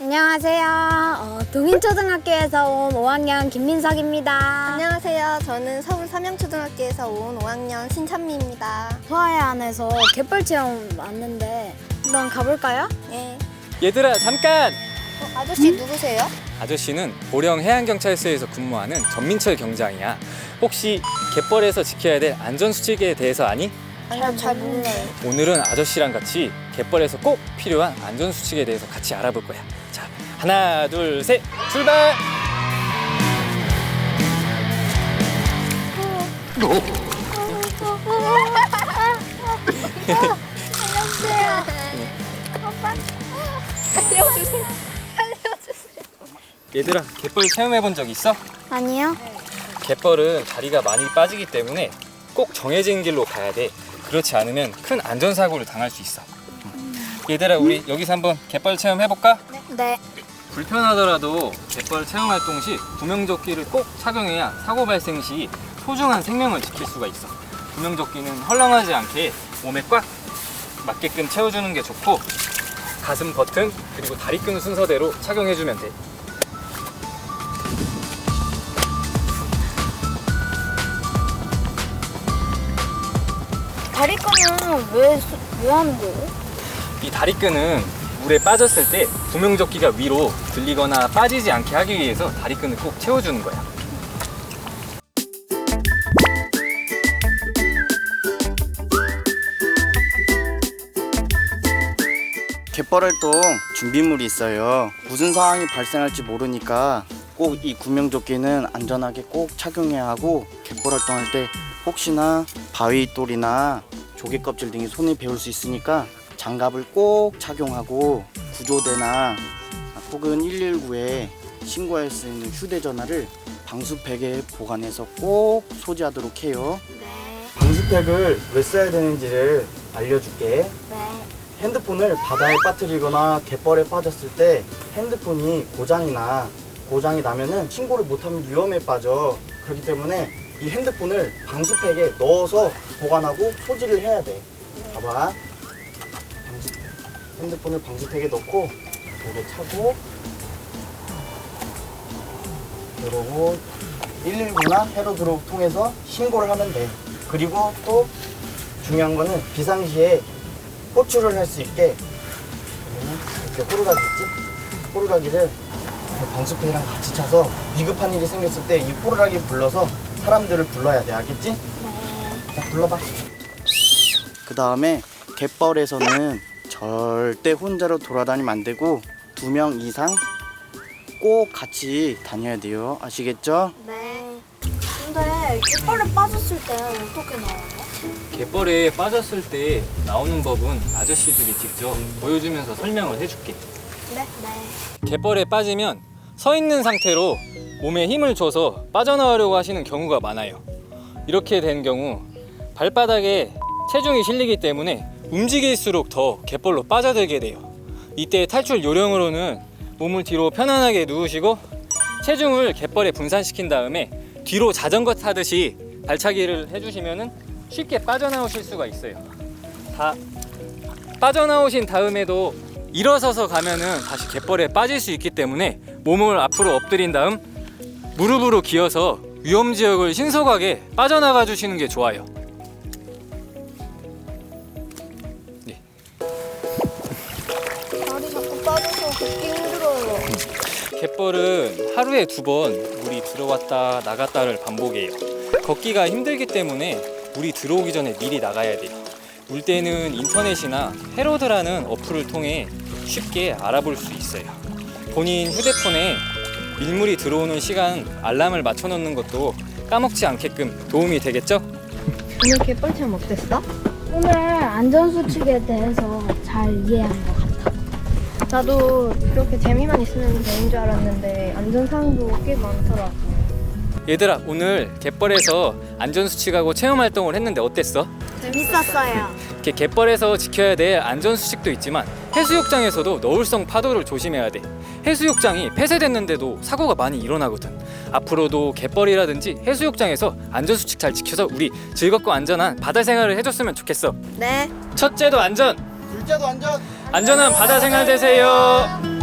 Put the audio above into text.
안녕하세요. 어, 동인초등학교에서 온 5학년 김민석입니다. 안녕하세요. 저는 서울 삼양초등학교에서 온 5학년 신찬미입니다. 서하야 안에서 갯벌 체험 왔는데 한번 가볼까요? 네. 얘들아 잠깐! 어, 아저씨 누구세요? 아저씨는 보령 해양경찰서에서 근무하는 전민철 경장이야. 혹시 갯벌에서 지켜야 될 안전수칙에 대해서 아니? 아니요, 잘 몰라요. 오늘은 아저씨랑 같이 갯벌에서 꼭 필요한 안전수칙에 대해서 같이 알아볼 거야. 자, 하나, 둘, 셋, 출발! 알려주세요. 알려주세요. 얘들아, 갯벌 체험해 본 적 있어? 아니요. 갯벌은 다리가 많이 빠지기 때문에 꼭 정해진 길로 가야 돼. 그렇지 않으면 큰 안전사고를 당할 수 있어. 얘들아, 우리 여기서 한번 갯벌 체험 해 볼까? 네. 불편하더라도 갯벌 체험 활동 시 구명조끼를 꼭 착용해야 사고 발생 시 소중한 생명을 지킬 수가 있어. 구명조끼는 헐렁하지 않게 몸에 꽉 맞게끔 채워주는 게 좋고 가슴 버튼 그리고 다리끈 순서대로 착용해주면 돼. 다리 끈은 왜, 수- 왜 하는 거예요? 이 다리끈은 물에 빠졌을 때 구명조끼가 위로 들리거나 빠지지 않게 하기 위해서 다리끈을 꼭 채워주는 거야. 갯벌 활동 준비물이 있어요. 무슨 상황이 발생할지 모르니까 꼭 이 구명조끼는 안전하게 꼭 착용해야 하고 갯벌 활동할 때 혹시나 바위돌이나 조개 껍질 등이 손에 배울 수 있으니까 장갑을 꼭 착용하고 구조대나 혹은 119에 신고할 수 있는 휴대전화를 방수팩에 보관해서 꼭 소지하도록 해요. 네. 방수팩을 왜 써야 되는지를 알려줄게. 네. 핸드폰을 바다에 빠뜨리거나 갯벌에 빠졌을 때 핸드폰이 고장이나 고장이 나면은 신고를 못하면 위험에 빠져. 그렇기 때문에 이 핸드폰을 방수팩에 넣어서 보관하고 소지를 해야 돼. 봐봐. 방수, 핸드폰을 방수팩에 넣고 이렇게 차고 그러고 119나 헤로드롭 통해서 신고를 하면 돼. 그리고 또 중요한 거는 비상시에 호출을 할 수 있게 이렇게 호루라기 있지? 호루라기를 방수팩이랑 같이 차서 위급한 일이 생겼을 때이 호루라기 불러서 사람들을 불러야 돼 알겠지? 자 불러봐 그 다음에 갯벌에서는 절대 혼자로 돌아다니면 안 되고 두 명 이상 꼭 같이 다녀야 돼요 아시겠죠? 네. 근데 갯벌에 빠졌을 때 어떻게 나와요? 갯벌에 빠졌을 때 나오는 법은 아저씨들이 직접 보여주면서 설명을 해줄게. 네. 네. 갯벌에 빠지면 서 있는 상태로 몸에 힘을 줘서 빠져나가려고 하시는 경우가 많아요. 이렇게 된 경우 발바닥에 체중이 실리기 때문에 움직일수록 더 갯벌로 빠져들게 돼요. 이때 탈출 요령으로는 몸을 뒤로 편안하게 누우시고 체중을 갯벌에 분산시킨 다음에 뒤로 자전거 타듯이 발차기를 해주시면은 쉽게 빠져나오실 수가 있어요. 다 빠져나오신 다음에도 일어서서 가면은 다시 갯벌에 빠질 수 있기 때문에 몸을 앞으로 엎드린 다음 무릎으로 기어서 위험 지역을 신속하게 빠져나가 주시는 게 좋아요. 네. 다리 자꾸 빠져서 걷기 힘들어요. 갯벌은 하루에 두 번 물이 들어왔다 나갔다를 반복해요. 걷기가 힘들기 때문에 물이 들어오기 전에 미리 나가야 돼요. 물때는 인터넷이나 헤로드라는 어플을 통해 쉽게 알아볼 수 있어요. 본인 휴대폰에 밀물이 들어오는 시간 알람을 맞춰 놓는 것도 까먹지 않게끔 도움이 되겠죠? 오늘 체험 어땠어? 오늘 안전수칙에 대해서 잘 이해한 것 같아. 나도 그렇게 재미만 있으면 되는 줄 알았는데 안전사항도 꽤 많더라고. 얘들아 오늘 갯벌에서 안전수칙하고 체험활동을 했는데 어땠어? 재밌었어요. 이렇게 갯벌에서 지켜야 될 안전수칙도 있지만 해수욕장에서도 너울성 파도를 조심해야 돼. 해수욕장이 폐쇄됐는데도 사고가 많이 일어나거든. 앞으로도 갯벌이라든지 해수욕장에서 안전수칙 잘 지켜서 우리 즐겁고 안전한 바다 생활을 해줬으면 좋겠어. 네. 첫째도 안전, 둘째도 안전 안전한 바다 생활 되세요.